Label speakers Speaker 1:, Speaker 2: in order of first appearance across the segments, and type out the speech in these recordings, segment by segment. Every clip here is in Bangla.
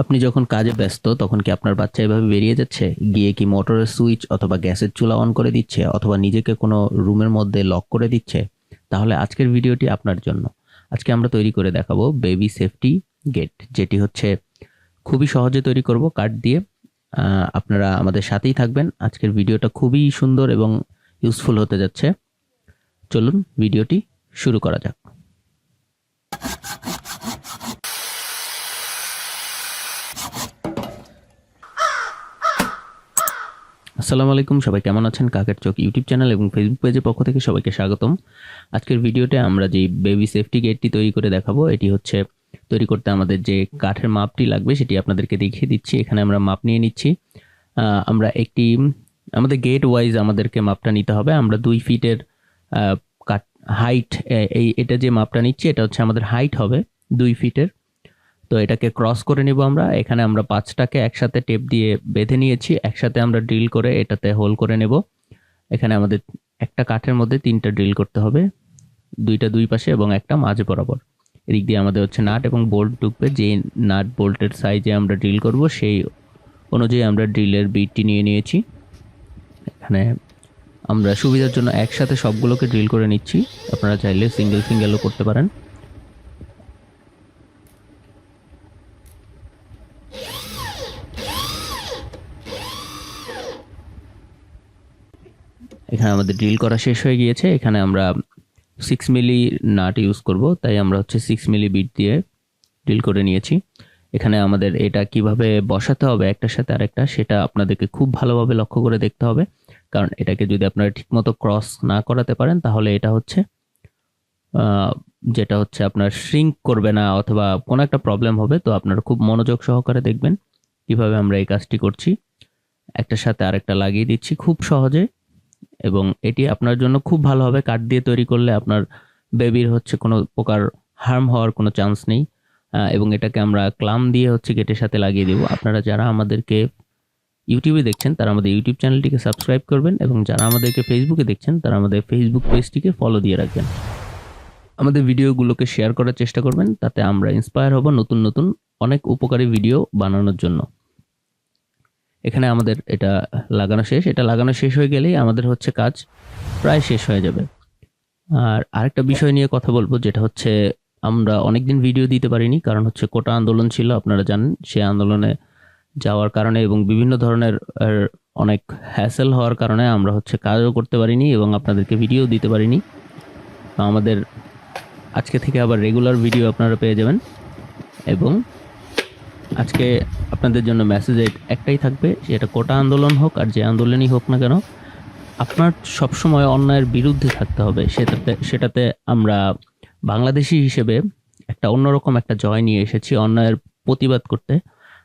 Speaker 1: আপনি যখন কাজে ব্যস্ত, তখন কি আপনার বাচ্চা এভাবে বেরিয়ে যাচ্ছে? গিয়ে কি মোটরের সুইচ অথবা গ্যাসের চুলা অন করে দিচ্ছে অথবা নিজেকে কোনো রুমের মধ্যে লক করে দিচ্ছে? তাহলে আজকের ভিডিওটি আপনার জন্য। আজকে আমরা তৈরি করে দেখাবো বেবি সেফটি গেট, যেটি হচ্ছে খুবই সহজে তৈরি করব কাঠ দিয়ে। আপনারা আমাদের সাথেই থাকবেন। আজকের ভিডিওটা খুবই সুন্দর এবং ইউজফুল হতে যাচ্ছে। চলুন, ভিডিওটি শুরু করা যাক। আসসালামু আলাইকুম, সবাই কেমন আছেন? কাকের চোখ ইউটিউব চ্যানেল এবং ফেসবুক পেজের পক্ষ থেকে সবাইকে স্বাগতম। আজকের ভিডিওতে আমরা যে বেবি সেফটি গেটটি তৈরি করে দেখাবো, এটি হচ্ছে তৈরি করতে আমাদের যে কাঠের মাপটি লাগবে, সেটি আপনাদেরকে দেখিয়ে দিচ্ছি। এখানে আমরা মাপ নিয়ে নিচ্ছি। আমরা একটি, আমাদের গেট ওয়াইজ আমাদেরকে মাপটা নিতে হবে। আমরা দুই ফিটের কাট হাইট এই, এটা যে মাপটা নিচ্ছি, এটা হচ্ছে আমাদের হাইট হবে দুই ফিটের। তো এটাকে ক্রস করে নিব আমরা। এখানে আমরা পাঁচটাকে একসাথে টেপ দিয়ে বেঁধে নিয়েছি। একসাথে আমরা ড্রিল করে এটাতে হোল করে নেব। এখানে আমাদের একটা কাঠের মধ্যে তিনটা ড্রিল করতে হবে। দুইটা দুই পাশে এবং একটা মাঝে বরাবর। এদিক দিয়ে আমাদের হচ্ছে নাট এবং বোল্ট ঢুকবে। যে নাট বোল্টের সাইজে আমরা ড্রিল করব, সেই অনুযায়ী আমরা ড্রিলের বিটটি নিয়ে নিয়েছি। এখানে আমরা সুবিধার জন্য একসাথে সবগুলোকে ড্রিল করে নিচ্ছি। আপনারা চাইলে সিঙ্গেল সিঙ্গেলও করতে পারেন। এখানে আমাদের ড্রিল করা শেষ হয়ে গিয়েছে। এখানে আমরা সিক্স মিলি নাট ইউজ করব। তাই আমরা হচ্ছে সিক্স মিলি বিট দিয়ে ড্রিল করে নিয়েছি। এখানে আমাদের এটা কীভাবে বসাতে হবে একটার সাথে আরেকটা, সেটা আপনাদেরকে খুব ভালোভাবে লক্ষ্য করে দেখতে হবে। কারণ এটাকে যদি আপনারা ঠিকমতো ক্রস না করাতে পারেন, তাহলে এটা হচ্ছে যেটা হচ্ছে আপনার শ্রিঙ্ক করবে না অথবা কোনো একটা প্রবলেম হবে। তো আপনারা খুব মনোযোগ সহকারে দেখবেন কীভাবে আমরা এই কাজটি করছি। একটার সাথে আরেকটা লাগিয়ে দিচ্ছি খুব সহজে। এবং এটি আপনার জন্য খুব ভালো হবে। কাঠ দিয়ে তৈরি করলে আপনার বেবির হচ্ছে কোনো প্রকার হার্ম হওয়ার কোনো চান্স নেই। এবং এটাকে আমরা ক্লাম দিয়ে হচ্ছে গেটের সাথে লাগিয়ে দেবো। আপনারা যারা আমাদেরকে ইউটিউবে দেখছেন, তারা আমাদের ইউটিউব চ্যানেলটিকে সাবস্ক্রাইব করবেন এবং যারা আমাদেরকে ফেসবুকে দেখছেন, তারা আমাদের ফেসবুক পেজটিকে ফলো দিয়ে রাখবেন। আমাদের ভিডিওগুলোকে শেয়ার করার চেষ্টা করবেন, তাতে আমরা ইন্সপায়ার হব নতুন নতুন অনেক উপকারী ভিডিও বানানোর জন্য। এখানে আমাদের এটা লাগানো শেষ। এটা লাগানো শেষ হয়ে গেলেই আমাদের হচ্ছে কাজ প্রায় শেষ হয়ে যাবে। আর আরেকটা বিষয় নিয়ে কথা বলব, যেটা হচ্ছে আমরা অনেকদিন ভিডিও দিতে পারিনি, কারণ হচ্ছে কোটা আন্দোলন ছিল, আপনারা জানেন। সেই আন্দোলনে যাওয়ার কারণে এবং বিভিন্ন ধরনের অনেক হ্যাসেল হওয়ার কারণে আমরা হচ্ছে কাজও করতে পারিনি এবং আপনাদেরকে ভিডিও দিতে পারিনি। আমাদের আজকে থেকে আবার রেগুলার ভিডিও আপনারা পেয়ে যাবেন। এবং আজকে আপনাদের জন্য মেসেজ একটাই থাকবে, সেটা কোটা আন্দোলন হোক আর যে আন্দোলনই হোক না কেন, আপনার সবসময় অন্যায়ের বিরুদ্ধে থাকতে হবে। সেটাতে সেটাতে আমরা বাংলাদেশি হিসেবে একটা অন্যরকম একটা জয় নিয়ে এসেছি অন্যায়ের প্রতিবাদ করতে।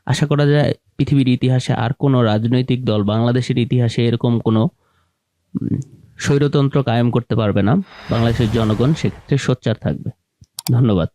Speaker 1: আশা করা যায় পৃথিবীর ইতিহাসে আর কোনো রাজনৈতিক দল বাংলাদেশের ইতিহাসে এরকম কোনো স্বৈরতন্ত্র কায়েম করতে পারবে না। বাংলাদেশের জনগণ সেক্ষেত্রে সোচ্চার থাকবে। ধন্যবাদ।